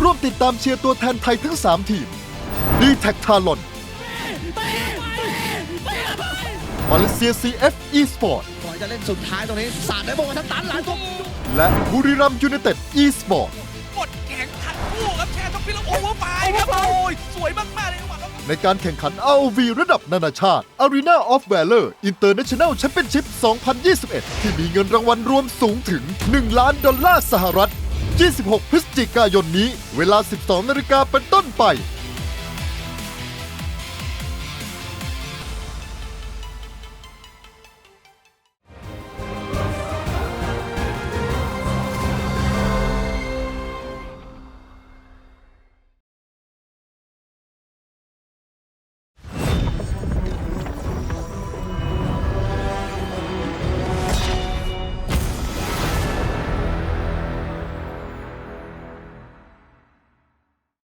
ร่วมติดตามเชียร์ตัวแทนไทยทั้ง 3 ทีมดีแท็กทารอนมาเลเซีย CF Esport ก่อนจะเล่นสุดท้ายตรงนี้สาดได้บอกว่าทั้งตันหลังตัวและบุรีรัมย์ยูไนเต็ด Esport กดแข็งทั้งคู่ครับแชร์ท็อปฟิลแล้วโอเวอร์ไฟครับโอ้ยสวยมากๆเลยจังหวะครับในการแข่งขัน ROV ระดับนานาชาติ Arena of Valor International Championship 2021 ที่มีเงินรางวัลรวมสูงถึง 1 ล้านดอลลาร์สหรัฐ 26 พฤศจิกายนนี้ เวลา 12 นาฬิกาเป็นต้นไป